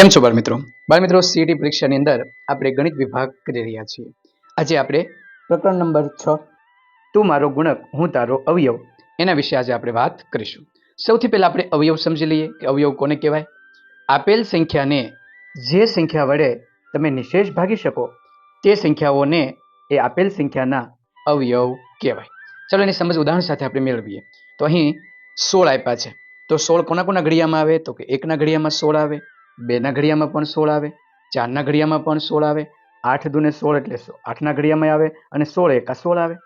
કેમ છો બાળમિત્રો? બાળમિત્રો સીટી પરીક્ષાની અંદર આપણે ગણિત વિભાગ કરી રહ્યા છીએ. આજે આપણે પ્રકરણ નંબર છ. તું મારો ગુણક હું તારો અવયવ એના વિશે આજે આપણે વાત કરીશું. સૌથી પહેલાં આપણે અવયવ સમજી લઈએ કે અવયવ કોને કહેવાય? આપેલ સંખ્યાને જે સંખ્યા વડે તમે નિશેષ ભાગી શકો તે સંખ્યાઓને એ આપેલ સંખ્યાના અવયવ કહેવાય. ચાલો એની સમજ ઉદાહરણ સાથે આપણે મેળવીએ. તો અહીં સોળ આપ્યા છે. તો સોળ કોના કોના ઘડિયામાં આવે? તો કે એકના ઘડિયામાં સોળ આવે. બેના ઘડિયામાં પણ સોળ આવે ચારના ઘડિયામાં પણ સોળ આવે, આઠ દુને સોળ એટલે આઠના ઘડિયામાં આવે અને સોળ એકા સોળ આવે.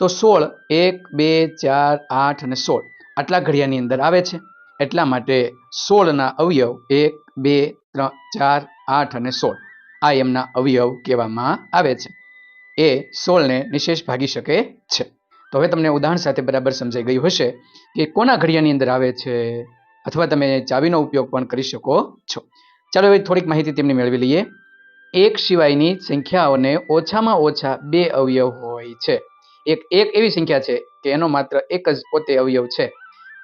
તો સોળ, એક, બે, ચાર, આઠ અને સોળ આટલા ઘડિયાની અંદર આવે છે. એટલા માટે સોળના અવયવ એક, બે, ત્રણ, ચાર, આઠ અને સોળ આ એમના અવયવ કહેવામાં આવે છે. એ સોળને નિશેષ ભાગી શકે છે. તો હવે તમને ઉદાહરણ સાથે બરાબર સમજાઈ ગયું હશે કે કોના ઘડિયાની અંદર આવે છે? અથવા તમે ચાવીનો ઉપયોગ પણ કરી શકો છો. ચાલો હવે થોડીક માહિતી તેમની મેળવી લઈએ. એક સિવાયની સંખ્યાઓને ઓછામાં ઓછા બે અવયવ હોય છે. એક એક એવી સંખ્યા છે કે એનો માત્ર એક જ પોતે અવયવ છે.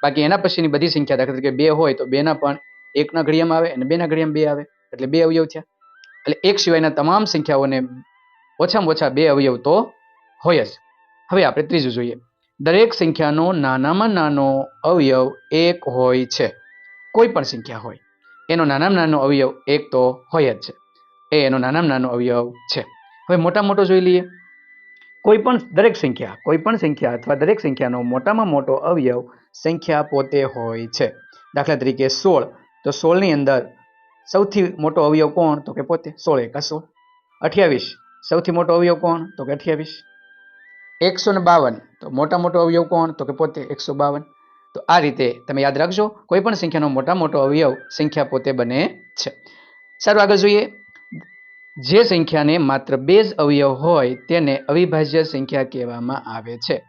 બાકી એના પછીની બધી સંખ્યા દાખલા તરીકે બે હોય તો બેના પણ એકના ઘડિયામાં આવે અને બેના ઘડિયામાં બે આવે. એટલે બે અવયવ થયા એટલે એક સિવાયના તમામ સંખ્યાઓને ઓછામાં ઓછા બે અવયવ તો હોય જ. હવે આપણે ત્રીજું જોઈએ. દરેક સંખ્યાનો નાનામાં નાનો અવયવ એક હોય છે. કોઈ પણ સંખ્યા હોય. એનો નાનામાં નાનો અવયવ એક તો હોય જ છે. એ એનો નાનામાં નાનો અવયવ છે. હવે મોટા મોટો જોઈ લઈએ. કોઈ પણ દરેક સંખ્યા, કોઈ પણ સંખ્યા અથવા દરેક સંખ્યાનો મોટામાં મોટો અવયવ સંખ્યા પોતે હોય છે. દાખલા તરીકે સોળ, તો સોળની અંદર સૌથી મોટો અવયવ કોણ? તો કે પોતે સોળ એકા સોળ અઠ્યાવીસ. સૌથી મોટો અવયવ કોણ? તો કે અઠ્યાવીસ. એકસો ને બાવન. તો મોટા મોટો અવયવ કોણ? તો કે પોતે એકસો બાવન. તો આ રીતે તમે યાદ રાખજો, કોઈ પણ સંખ્યાનો મોટા મોટો અવયવ સંખ્યા પોતે બને છે. સારું, આગળ જોઈએ. જે સંખ્યાને માત્ર બે જ અવયવ હોય તેને અવિભાજ્ય સંખ્યા કહેવામાં આવે છે.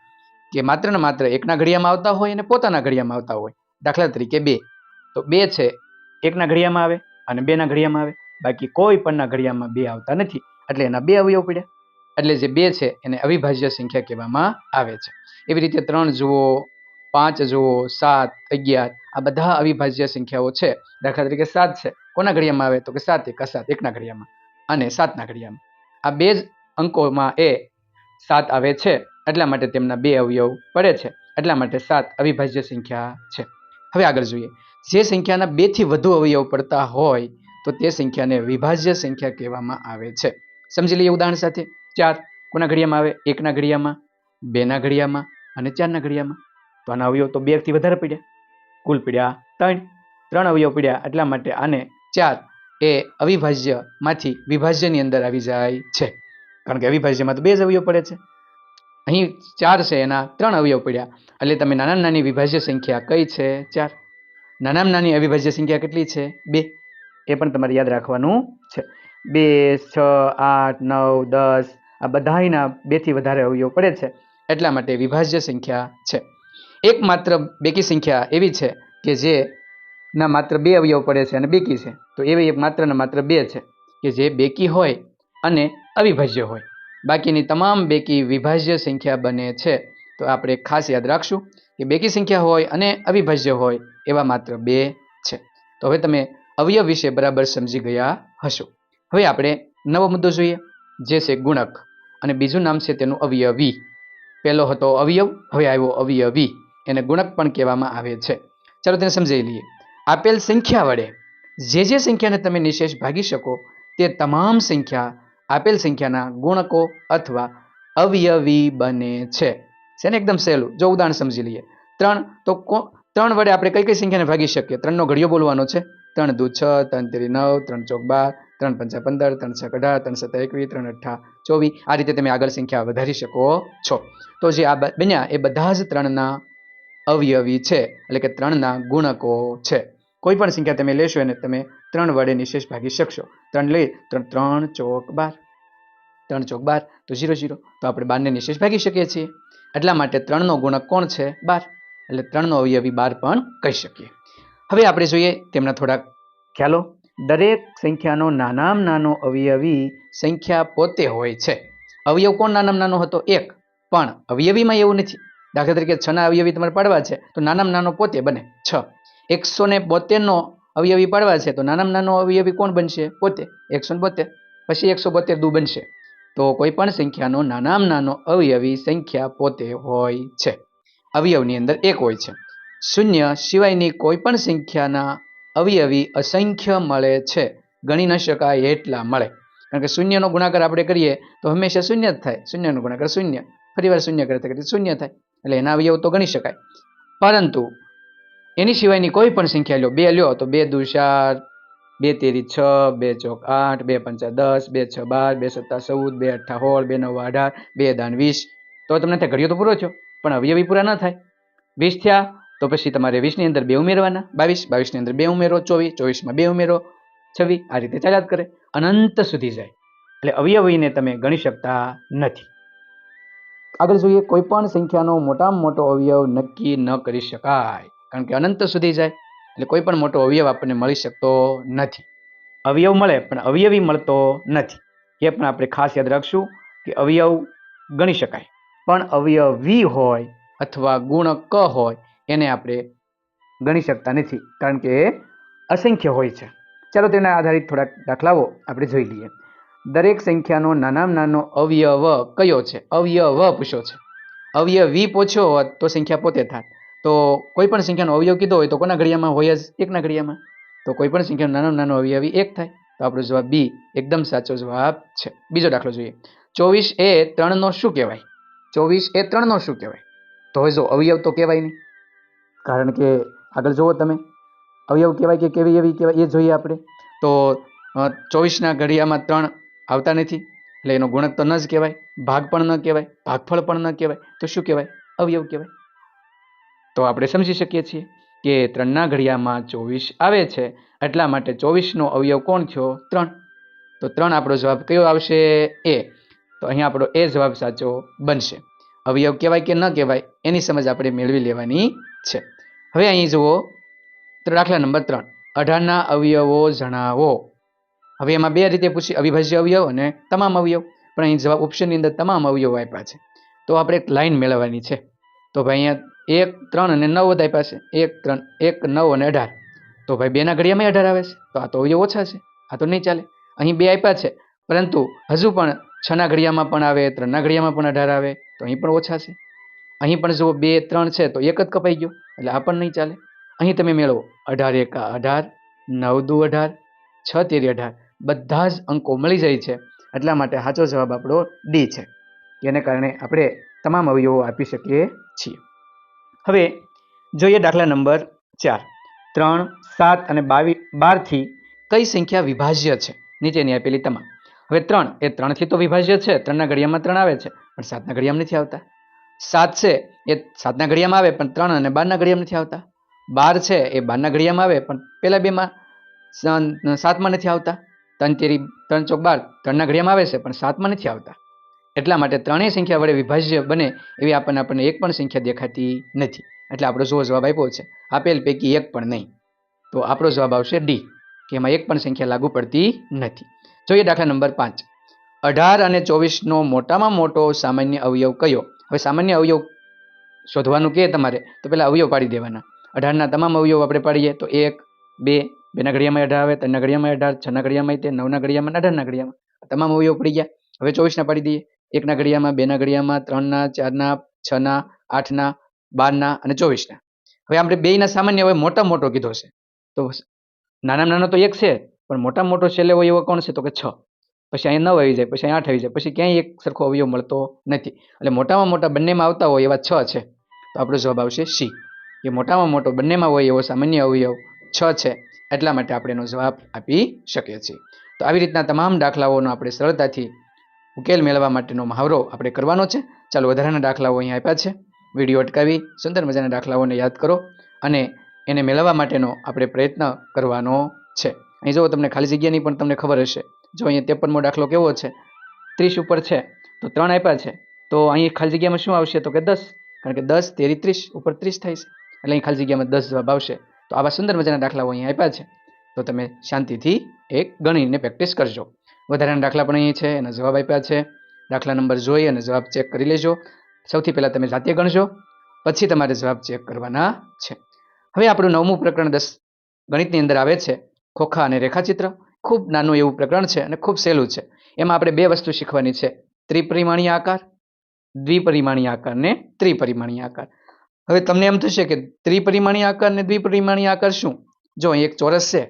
કે માત્ર ને માત્ર એકના ઘડિયામાં આવતા હોય અને પોતાના ઘડિયામાં આવતા હોય. દાખલા તરીકે બે. તો બે છે, એકના ઘડિયામાં આવે અને બેના ઘડિયામાં આવે. બાકી કોઈ પણના ઘડિયામાં બે આવતા નથી. એટલે એના બે અવયવ પડ્યા. એટલે જે બે છે એને અવિભાજ્ય સંખ્યા કહેવામાં આવે છે. એવી રીતે ત્રણ જુઓ, પાંચ જુઓ, સાત, અગિયાર, આ બધા અવિભાજ્ય સંખ્યાઓ છે. દાખલા તરીકે સાત છે. કોના ઘડિયામાં આવે? તો કે સાત એકા સાત એકના ઘડિયામાં અને સાતના ઘડિયામાં આ બે જ અંકોમાં એ સાત આવે છે. એટલા માટે તેમના બે અવયવ પડે છે. એટલા માટે સાત અવિભાજ્ય સંખ્યા છે. હવે આગળ જોઈએ. જે સંખ્યાના બેથી વધુ અવયવ પડતા હોય, તો તે સંખ્યાને વિભાજ્ય સંખ્યા કહેવામાં આવે છે. સમજી લઈએ ઉદાહરણ સાથે. ચાર કોના ઘડિયામાં આવે? એકના ઘડિયામાં, બેના ઘડિયામાં અને ચારના ઘડિયામાં. તો આના અવયવ તો બેથી વધારે પડ્યા. કુલ પીડ્યા ત્રણ. ત્રણ અવયવ પીડ્યા એટલા માટે આને ચાર એ અવિભાજ્યમાંથી વિભાજ્યની અંદર આવી જાય છે. કારણ કે અવિભાજ્યમાં તો બે જ અવયવ પડે છે. અહીં ચાર છે, એના ત્રણ અવયવ પડ્યા. એટલે તમે નાનામાં નાની વિભાજ્ય સંખ્યા કઈ છે? ચાર. નાનામાં નાની અવિભાજ્ય સંખ્યા કેટલી છે? બે. એ પણ તમારે યાદ રાખવાનું છે. બે, છ, આઠ, નવ, દસ આ બધાયના બેથી વધારે અવયવ પડે છે. એટલા માટે વિભાજ્ય સંખ્યા છે. એક માત્ર બેકી સંખ્યા એવી છે કે જે ના માત્ર બે અવયવ પડે છે અને બેકી છે. તો એવી એક માત્ર ને માત્ર બે છે કે જે બેકી હોય અને અવિભાજ્ય હોય. બાકીની તમામ બેકી વિભાજ્ય સંખ્યા બને છે. તો આપણે ખાસ યાદ રાખશું કે બેકી સંખ્યા હોય અને અવિભાજ્ય હોય એવા માત્ર બે છે. તો હવે તમે અવયવ વિશે બરાબર સમજી ગયા હશો. હવે આપણે નવો મુદ્દો જોઈએ, જે છે ગુણક. અને બીજું નામ છે તેનું અવયવી. પહેલો હતો અવયવ, હવે આવ્યો અવયવી. એને ગુણક પણ કહેવામાં આવે છે. ચાલો તેને સમજાવી લઈએ. આપેલ સંખ્યા વડે જે જે સંખ્યાને તમે નિશેષ ભાગી શકો, તે તમામ સંખ્યા આપેલ સંખ્યાના ગુણકો અથવા અવયવી બને છે. છે એકદમ સહેલું. જો ઉદાહરણ સમજી લઈએ. ત્રણ, તો ત્રણ વડે આપણે કઈ કઈ સંખ્યાને ભાગી શકીએ? ત્રણનો ઘડિયો બોલવાનો છે. ત્રણ દુ છ, ત્રણ તેરી નવ, ત્રણ ચોક બાર, ત્રણ પંચા પંદર, ત્રણ છ અઢાર, ત્રણ સત્તા એકવીસ, ત્રણ અઠ્ઠા ચોવીસ, આ રીતે તમે આગળ સંખ્યા વધારી શકો છો. તો જે આ બન્યા, એ બધા જ ત્રણના અવયવી છે. એટલે કે ત્રણના ગુણકો છે. કોઈ પણ સંખ્યા તમે લેશો એને તમે ત્રણ વડે નિશેષ ભાગી શકશો. ત્રણ લઈ ત્રણ ત્રણ ચોક બાર. ત્રણ ચોક બાર, તો ઝીરો ઝીરો. તો આપણે બારને નિશેષ ભાગી શકીએ છીએ. એટલા માટે ત્રણનો ગુણક કોણ છે? બાર. એટલે ત્રણનો અવયવી બાર પણ કહી શકીએ. હવે આપણે જોઈએ તેમના થોડાક ખ્યાલો. દરેક સંખ્યાનો નાનામાં નાનો અવયવી સંખ્યા પોતે હોય છે. અવયવ કોણ નાનામાં નાનો હતો? એક. પણ અવયવીમાં એવું નથી. દાખલા તરીકે છના અવયવી તમારે પાડવા છે, તો નાનામાં નાનો પોતે બને. છ. એકસો ને બોતેરનો અવયવી પાડવા છે, તો નાનામાં નાનો અવયવી કોણ બનશે? પોતે. એકસો ને બોતેર. પછી એકસો બોતેર દુ બનશે. તો કોઈ પણ સંખ્યાનો નાનામાં નાનો અવયવી સંખ્યા પોતે હોય છે. અવયવની અંદર એક હોય છે. શૂન્ય સિવાયની કોઈ પણ સંખ્યાના અવયવી અસંખ્ય મળે છે. ગણી ન શકાય એટલા મળે. કારણ કે શૂન્યનો ગુણાકાર આપણે કરીએ તો હંમેશા શૂન્ય જ થાય. શૂન્યનો ગુણાકાર શૂન્ય. ફરીવાર શૂન્ય કરતા કરતા શૂન્ય થાય. એટલે એના અવયવ તો ગણી શકાય. પરંતુ એની સિવાયની કોઈ પણ સંખ્યા લ્યો બે લ્યો તો બે દુ ચાર બે તેરી છ, બે ચોક આઠ, બે પંચા દસ, બે છ બાર, બે સત્તા ચૌદ, બે અઠ્ઠા હોળ, બે નવ અઢાર, બે દાન વીસ. તો તમને થાય ઘડિયો તો પૂરો થયો. પણ અવયવી પૂરા ન થાય. વીસ થયા તો પછી તમારે વીસની અંદર બે ઉમેરવાના, બાવીસ, બાવીસની અંદર બે ઉમેરો, ચોવીસ, ચોવીસમાં બે ઉમેરો, છવ્વીસ, આ રીતે ચાલ્યા કરે, અનંત સુધી જાય. એટલે અવયવીને તમે ગણી શકતા નથી. આગળ જોઈએ કોઈ પણ સંખ્યાનો મોટામાં મોટો અવયવ નક્કી ન કરી શકાય, કારણ કે અનંત સુધી જાય, એટલે કોઈ પણ મોટો અવયવ આપણને મળી શકતો નથી. અવયવ મળે, પણ અવયવી મળતો નથી. એ પણ આપણે ખાસ યાદ રાખશું કે અવયવ ગણી શકાય. પણ અવયવી હોય અથવા ગુણ ક હોય એને આપણે ગણી શકતા નથી, કારણ કે એ અસંખ્ય હોય છે. ચાલો તેના આધારિત થોડાક દાખલાઓ આપણે જોઈ લઈએ. દરેક સંખ્યાનો નાનામાં નાનો અવયવ કયો છે? અવયવ પૂછ્યો છે. અવયવી પૂછ્યો હોત તો સંખ્યા પોતે થાય તો કોઈ પણ સંખ્યાનો અવયવ કીધો હોય તો કોના ઘડિયામાં હોય જ? એકના ઘડિયામાં તો કોઈ પણ સંખ્યાનો નાનો નાનો અવયવી એક થાય. તો આપણો જવાબ બી એકદમ સાચો જવાબ છે. બીજો દાખલો જોઈએ. ચોવીસ એ ત્રણનો શું કહેવાય? ચોવીસ એ ત્રણનો શું કહેવાય? તો હવે જો અવયવ તો કહેવાય નહીં. કારણ કે આગળ જુઓ તમે, અવયવ કહેવાય કે કેવી એવી કહેવાય એ જોઈએ આપણે. તો ચોવીસના ઘડિયામાં ત્રણ આવતા નથી, એટલે એનો ગુણક તો ન જ કહેવાય, ભાગ પણ ન કહેવાય, ભાગફળ પણ ન કહેવાય, તો શું કહેવાય? અવયવ કહેવાય. તો આપણે સમજી શકીએ છીએ કે ત્રણના ઘડિયામાં ચોવીસ આવે છે, એટલા માટે ચોવીસનો અવયવ કોણ થયો? ત્રણ. તો ત્રણ આપણો જવાબ કયો આવશે? એ. તો અહીંયા આપણો એ જવાબ સાચો બનશે. અવયવ કહેવાય કે ન કહેવાય, એની સમજ આપણે મેળવી લેવાની છે. હવે અહીં જુઓ દાખલા નંબર ત્રણ. અઢારના અવયવો જણાવો. હવે એમાં બે રીતે પૂછી, અવિભાજ્ય અવયવ અને તમામ અવયવ. પણ અહીં જવાબ ઓપ્શનની અંદર તમામ અવયવો આપ્યા છે. તો આપણે એક લાઈન મેળવવાની છે. તો ભાઈ અહીંયા એક, ત્રણ અને નવ જ આપ્યા છે. એક, ત્રણ, એક, નવ અને અઢાર. તો ભાઈ બેના ઘડિયામાં અઢાર આવે છે. તો આ તો અવયવ ઓછા છે. આ તો નહીં ચાલે. અહીં બે આપ્યા છે. પરંતુ હજુ પણ છના ઘડિયામાં પણ આવે, ત્રણના ઘડિયામાં પણ અઢાર આવે. તો અહીં પણ ઓછા છે. અહીં પણ જુઓ, બે, ત્રણ છે તો એક જ કપાઈ ગયો, એટલે આ પણ નહીં ચાલે. અહીં તમે મેળવો, અઢાર એકા અઢાર, નવ દુ અઢાર, છ તેરી અઢાર, બધા જ અંકો મળી જાય છે. એટલા માટે સાચો જવાબ આપણો ડી છે. જેને કારણે આપણે તમામ અવયવો આપી શકીએ છીએ. હવે જોઈએ દાખલા નંબર ચાર. ત્રણ, સાત અને બાવીસ બારથી કઈ સંખ્યા વિભાજ્ય છે? નીચેની આપેલી તમામ. હવે ત્રણ, એ ત્રણથી તો વિભાજ્ય છે, ત્રણના ઘડિયામાં ત્રણ આવે છે, પણ સાતના ઘડિયામાં નથી આવતા. સાત છે, એ સાતના ઘડિયામાં આવે પણ ત્રણ અને બારના ઘડિયામાં નથી આવતા. બાર છે, એ બારના ઘડિયામાં આવે પણ પહેલાં બેમાં સાતમાં નથી આવતા. ત્રણ તેરી, ત્રણ ચોક બાર, ત્રણના ઘડિયામાં આવે છે પણ સાતમાં નથી આવતા. એટલા માટે ત્રણેય સંખ્યા વડે વિભાજ્ય બને એવી આપણને આપણને એક પણ સંખ્યા દેખાતી નથી. એટલે આપણો જો જવાબ આપ્યો છે. આપેલ પૈકી એક પણ નહીં. તો આપણો જવાબ આવશે ડી, કે એમાં એક પણ સંખ્યા લાગુ પડતી નથી. જોઈએ દાખલા નંબર પાંચ. અઢાર અને ચોવીસનો મોટામાં મોટો સામાન્ય અવયવ કયો? હવે સામાન્ય અવયવ શોધવાનું કહે તમારે, તો પહેલાં અવયવ પાડી દેવાના. અઢારના તમામ અવયવ આપણે પાડીએ તો એક, બે બેના ઘડિયામાં અઢાર આવે ત્રણના ઘડિયામાં અઢાર છના ઘડિયામાં તે નવના ઘડિયામાં અઢારના ઘડિયામાં. તમામ અવયવ પડી ગયા. હવે ચોવીસના પાડી દઈએ. એકના ઘડિયામાં બેના ઘડિયામાં ત્રણના ચારના છના આઠના બારના અને ચોવીસના હવે આપણે બેયના સામાન્ય હવે મોટા મોટો કીધો છે. તો નાનામાં નાનો તો એક છે, પણ મોટા મોટો છેલ્લે હોય એવો કોણ છે? તો કે છ. પછી અહીંયા નવ આવી જાય, પછી અહીંયા આઠ આવી જાય, પછી ક્યાંય એક સરખો અવયવ મળતો નથી. એટલે મોટામાં મોટા બંનેમાં આવતા હોય એવા છ છે. તો આપણો જવાબ આવશે સી એ મોટામાં મોટો બંનેમાં હોય એવો સામાન્ય અવયવ છ છે, એટલા માટે આપણે એનો જવાબ આપી શકીએ છીએ. તો આવી રીતના તમામ દાખલાઓનો આપણે સરળતાથી ઉકેલ મેળવવા માટેનો મહાવરો આપણે કરવાનો છે. ચાલો વધારાના દાખલાઓ અહીં આપ્યા છે. વીડિયો અટકાવી, સુંદર મજાના દાખલાઓને યાદ કરો અને એને મેળવવા માટેનો આપણે પ્રયત્ન કરવાનો છે. અહીં જો તમને ખાલી જગ્યાની પણ તમને ખબર હશે. જો અહીંયા ત્રેપનમો દાખલો કેવો છે? ત્રીસ ઉપર છે, તો ત્રણ આપ્યા છે. તો અહીં ખાલી જગ્યામાં શું આવશે? તો કે દસ, કારણ કે દસ, તેરી ત્રીસ, ઉપર ત્રીસ થાય છે. એટલે અહીં ખાલી જગ્યામાં દસ જવાબ આવશે. તો આવા સુંદર મજાના દાખલાઓ અહીં આપ્યા છે. તો તમે શાંતિથી એક ગણીને પ્રેક્ટિસ કરજો. વધારાના દાખલા પણ અહીં છે, એના જવાબ આપ્યા છે. દાખલા નંબર જોઈ અને જવાબ ચેક કરી લેજો. સૌથી પહેલાં તમે જાતે ગણજો, પછી તમારે જવાબ ચેક કરવાના છે. હવે આપણું નવમું પ્રકરણ દસ ગણિતની અંદર આવે છે. ખોખા અને રેખાચિત્ર. ખૂબ નાનું એવું પ્રકરણ છે અને ખૂબ સહેલું છે. એમાં આપણે બે વસ્તુ શીખવાની છે. ત્રિપરિમાણીય આકાર, દ્વિપરિમાણીય આકાર ને ત્રિપરિમાણીય આકાર. હવે તમને એમ થશે કે ત્રિપરિમાણીય આકાર ને દ્વિપરિમાણીય આકાર શું? જો અહીં એક ચોરસ છે,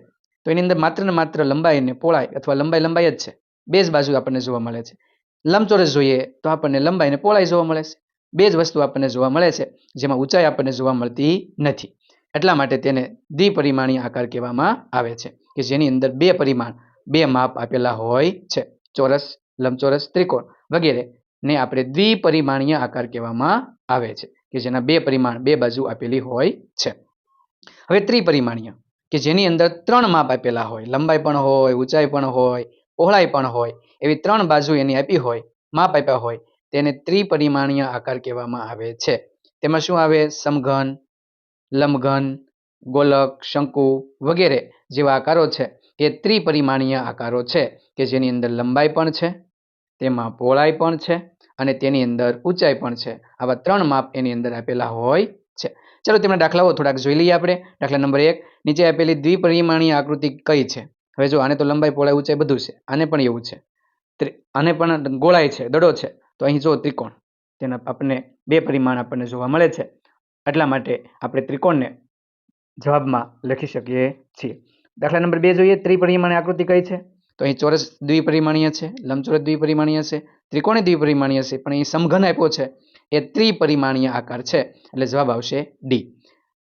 તો એની અંદર માત્ર ને માત્ર લંબાઈ અને પહોળાઈ અથવા લંબાઈ લંબાઈ જ છે. બે જ બાજુ આપણને જોવા મળે છે. લંબચોરસ જોઈએ તો આપણને લંબાઈ અને પહોળાઈ જોવા મળે છે. બે જ વસ્તુ આપણને જોવા મળે છે, જેમાં ઊંચાઈ આપણને જોવા મળતી નથી. એટલા માટે તેને દ્વિપરિમાણીય આકાર કહેવામાં આવે છે. કે જેની અંદર બે પરિમાણ, બે માપ આપેલા હોય છે. ચોરસ, લંબચોરસ ત્રિકોણ વગેરે ને આપણે દ્વિપરિમાણીય આકાર કહેવામાં આવે છે, કે જેના બે પરિમાણ બે બાજુ આપેલી હોય છે. હવે ત્રિપરિમાણીય, કે જેની અંદર ત્રણ માપ આપેલા હોય, લંબાઈ પણ હોય, ઊંચાઈ પણ હોય, પહોળાઈ પણ હોય, એવી ત્રણ બાજુ એની આપી હોય, માપ આપ્યા હોય, તેને ત્રિપરિમાણીય આકાર કહેવામાં આવે છે. તેમાં શું આવે? સમઘન, લંબઘન, ગોલક, શંકુ વગેરે જેવા આકારો છે એ ત્રિપરિમાણીય આકારો છે કે જેની અંદર લંબાઈ પણ છે, તેમાં પહોળાઈ પણ છે અને તેની અંદર ઊંચાઈ પણ છે. આવા ત્રણ માપ એની અંદર આપેલા હોય છે. ચલો તેમના દાખલાઓ થોડાક જોઈ લઈએ આપણે. દાખલા નંબર એક, નીચે આપેલી દ્વિપરિમાણીય આકૃતિ કઈ છે? હવે જો આને તો લંબાઈ, પહોળાઈ, ઊંચાઈ બધું છે. આને પણ એવું છે. આને પણ ગોળાઈ છે, દડો છે. તો અહીં જો ત્રિકોણ, તેના આપણને બે પરિમાણ આપણને જોવા મળે છે. એટલા માટે આપણે ત્રિકોણને જવાબમાં લખી શકીએ છીએ. દાખલા નંબર બે જોઈએ, ત્રિપરિમાણીય આકૃતિ કઈ છે? તો અહીં ચોરસ દ્વિપરિમાણીય છે, લંબચોરસ દ્વિપરિમાણીય છે, ત્રિકોણ દ્વિપરિમાણીય છે, પણ અહીં સમઘન આપ્યો છે, એ ત્રિપરિમાણીય આકાર છે, એટલે જવાબ આવશે ડી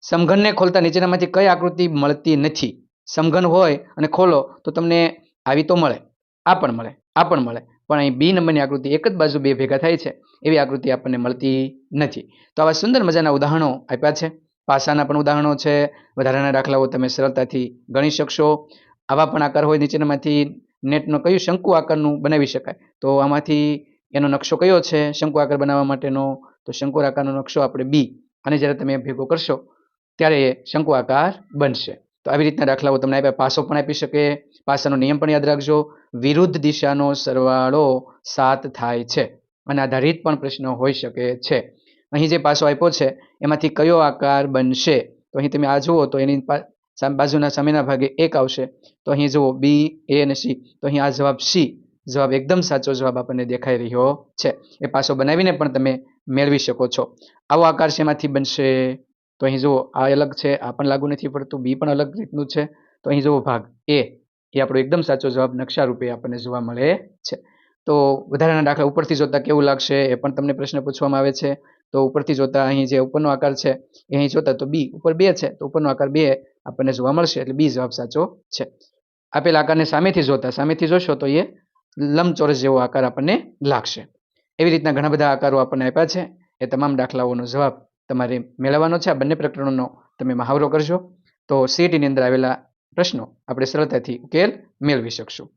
સમઘનને ખોલતા નીચેનામાંથી કઈ આકૃતિ મળતી નથી? સમઘન હોય અને ખોલો, તો તમને આવી તો મળે, આ પણ મળે, આ પણ મળે, પણ અહીં બી નંબરની આકૃતિ એક જ બાજુ બે ભેગા થાય છે, એવી આકૃતિ આપણને મળતી નથી. તો આવા સુંદર મજાના ઉદાહરણો આપ્યા છે. પાસાના પણ ઉદાહરણો છે. વધારાના દાખલાઓ તમે સરળતાથી ગણી શકશો. આવા પણ આકાર હોય નીચેનામાંથી નેટનો કયું શંકુ આકારનું બનાવી શકાય? તો આમાંથી એનો નકશો કયો છે? શંકુ આકાર બનાવવા માટેનો. તો શંકુ આકારનો નકશો આપણે બી. અને જ્યારે તમે ભેગો કરશો, ત્યારે એ શંકુ આકાર બનશે. તો આવી રીતના દાખલાઓ તમને આપ્યા. પાસો પણ આપી શકે. પાસાનો નિયમ પણ યાદ રાખજો. વિરુદ્ધ દિશાનો સરવાળો સાત થાય છે. અને આધારિત પણ પ્રશ્ન હોઈ શકે છે. અહીં જે પાસો આપ્યો છે, એમાંથી કયો આકાર બનશે? તો અહીં તમે આ જુઓ, તો એની બાજુના સામેના ભાગે એક આવશે. તો અહીં જુઓ બી એ અને સી તો અહીં આ જવાબ સી જવાબ એકદમ સાચો જવાબ આપણને દેખાઈ રહ્યો છે. એ પાસો બનાવીને પણ તમે મેળવી શકો છો. આવો આકાર શેમાંથી બનશે? તો અહીં જુઓ, આ અલગ છે, આ પણ લાગુ નથી પડતું બી પણ અલગ રીતનું છે. તો અહીં જુઓ, ભાગ એ એ આપણો એકદમ સાચો જવાબ નકશા રૂપે આપણને જોવા મળે છે. તો વધારાના દાખલા ઉપરથી જોતા કેવું લાગશે, એ પણ તમને પ્રશ્ન પૂછવામાં આવે છે. તો ઉપરથી જોતા અહીં જે ઉપરનો આકાર છે, એ અહીં જોતા તો બી ઉપર બે છે, તો ઉપરનો આકાર બે આપણને જોવા મળશે, એટલે બી જવાબ સાચો છે. આપેલ આકારને સામેથી જોતા, સામેથી જોશો તો એ લંબચોરસ જેવો આકાર આપણને લાગશે. એવી રીતના ઘણા બધા આકારો આપણને આપ્યા છે, એ તમામ દાખલાઓનો જવાબ તમારે મેળવવાનો છે. આ બંને પ્રકરણોનો તમે મહાવરો કરશો તો સીટીની અંદર આવેલા પ્રશ્નો આપણે સરળતાથી ઉકેલ મેળવી શકશું.